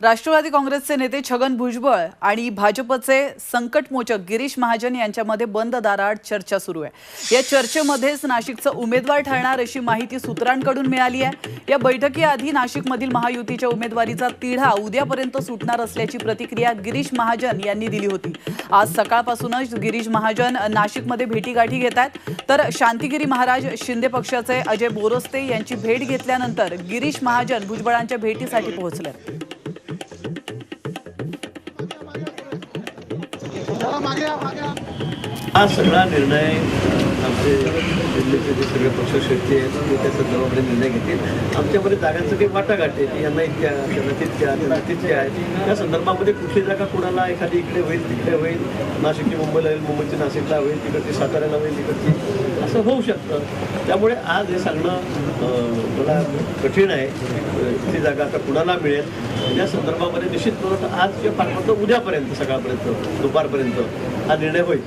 राष्ट्रवादी काँग्रेसचे नेते छगन भुजबळ आणि भाजपचे संकटमोचक गिरीश महाजन यांच्यामध्ये बंद दाराआड चर्चा सुरू आहे. या चर्चेमध्येच नाशिकचा उमेदवार ठरणार अशी माहिती सूत्रांकडून मिळाली आहे. या बैठकीआधी नाशिकमधील महायुतीच्या उमेदवारीचा तिढा उद्यापर्यंत सुटणार असल्याची प्रतिक्रिया गिरीश महाजन यांनी दिली होती. आज सकाळपासूनच गिरीश महाजन नाशिकमध्ये भेटीगाठी घेत आहेत. तर शांतिगिरी महाराज शिंदे पक्षाचे अजय बोरोस्ते यांची भेट घेतल्यानंतर गिरीश महाजन भुजबळांच्या भेटीसाठी पोहोचले. हा सगळा निर्णय आमचे दिल्लीचे जे सगळे पक्षश्रेष्ठी आहेत ते त्या जबाबदारी निर्णय घेतील. आमच्यामध्ये जागांचं काही वाटाघाट आहे की यांना इतक्या त्यांना तितक्या त्यांना तितक्या आहे. त्या संदर्भामध्ये कुठली जागा कुणाला एखादी इकडे होईल तिकडे होईल नाशिकची मुंबईला होईल मुंबईची नाशिकला होईल तिकडची साताऱ्याला होईल तिकडची असं होऊ शकतं. त्यामुळे आज हे सांगणं मला कठीण आहे. ती जागा आता कुणाला मिळेल? या संदर्भामध्ये निश्चित करून आज किंवा पाठवतो उद्यापर्यंत सकाळपर्यंत दुपारपर्यंत हा निर्णय होईल.